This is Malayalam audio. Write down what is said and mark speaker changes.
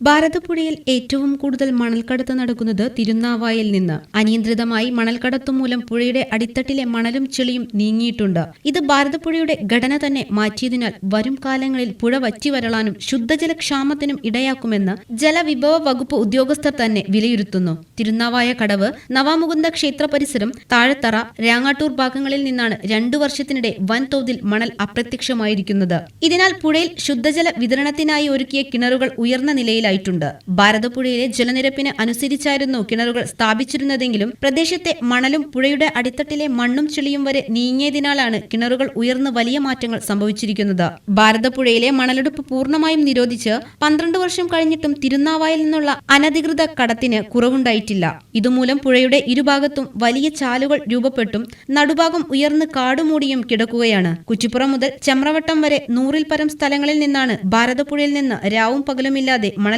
Speaker 1: ഭാരതപ്പുഴയിൽ ഏറ്റവും കൂടുതൽ മണൽക്കടത്ത് നടക്കുന്നത് തിരുനാവായിൽ നിന്ന്. അനിയന്ത്രിതമായി മണൽക്കടത്തു മൂലം പുഴയുടെ അടിത്തട്ടിലെ മണലും ചെളിയും നീങ്ങിയിട്ടുണ്ട്. ഇത് ഭാരതപ്പുഴയുടെ ഘടന തന്നെ മാറ്റിയതിനാൽ വരും കാലങ്ങളിൽ പുഴ വറ്റി വറ്റിവരളാനും ശുദ്ധജലക്ഷാമത്തിനും ഇടയാക്കുമെന്ന് ജലവിഭവ വകുപ്പ് ഉദ്യോഗസ്ഥർ തന്നെ വിലയിരുത്തുന്നു. തിരുനാവായ കടവ് നവാമുകുന്ദ ക്ഷേത്ര പരിസരം താഴത്തറ രാങ്ങാട്ടൂർ ഭാഗങ്ങളിൽ നിന്നാണ് രണ്ടു വർഷത്തിനിടെ വൻതോതിൽ മണൽ അപ്രത്യക്ഷമായിരിക്കുന്നത്. ഇതിനാൽ പുഴയിൽ ശുദ്ധജല വിതരണത്തിനായി ഒരുക്കിയ കിണറുകൾ ഉയർന്ന നിലയിലായിട്ടുണ്ട് ഭാരതപ്പുഴയിലെ ജലനിരപ്പിന് അനുസരിച്ചായിരുന്നു കിണറുകൾ സ്ഥാപിച്ചിരുന്നതെങ്കിലും പ്രദേശത്തെ മണലും പുഴയുടെ അടിത്തട്ടിലെ മണ്ണും ചെളിയും വരെ നീങ്ങിയതിനാലാണ് കിണറുകൾ ഉയർന്ന് വലിയ മാറ്റങ്ങൾ സംഭവിച്ചിരിക്കുന്നത്. ഭാരതപ്പുഴയിലെ മണലെടുപ്പ് പൂർണമായും നിരോധിച്ച് പന്ത്രണ്ട് വർഷം കഴിഞ്ഞിട്ടും തിരുനാവായിൽ നിന്നുള്ള അനധികൃത കടത്തിന് കുറവുണ്ടായിട്ടില്ല. ഇതുമൂലം പുഴയുടെ ഇരുഭാഗത്തും വലിയ ചാലുകൾ രൂപപ്പെട്ടും നടുഭാഗം ഉയർന്ന് കാടുമൂടിയും കിടക്കുകയാണ്. കുറ്റിപ്പുറം മുതൽ ചമ്രവട്ടം വരെ നൂറിൽ പരം സ്ഥലങ്ങളിൽ നിന്നാണ് ഭാരതപ്പുഴയിൽ നിന്ന് രാവും പകലുമില്ലാതെ മണൽ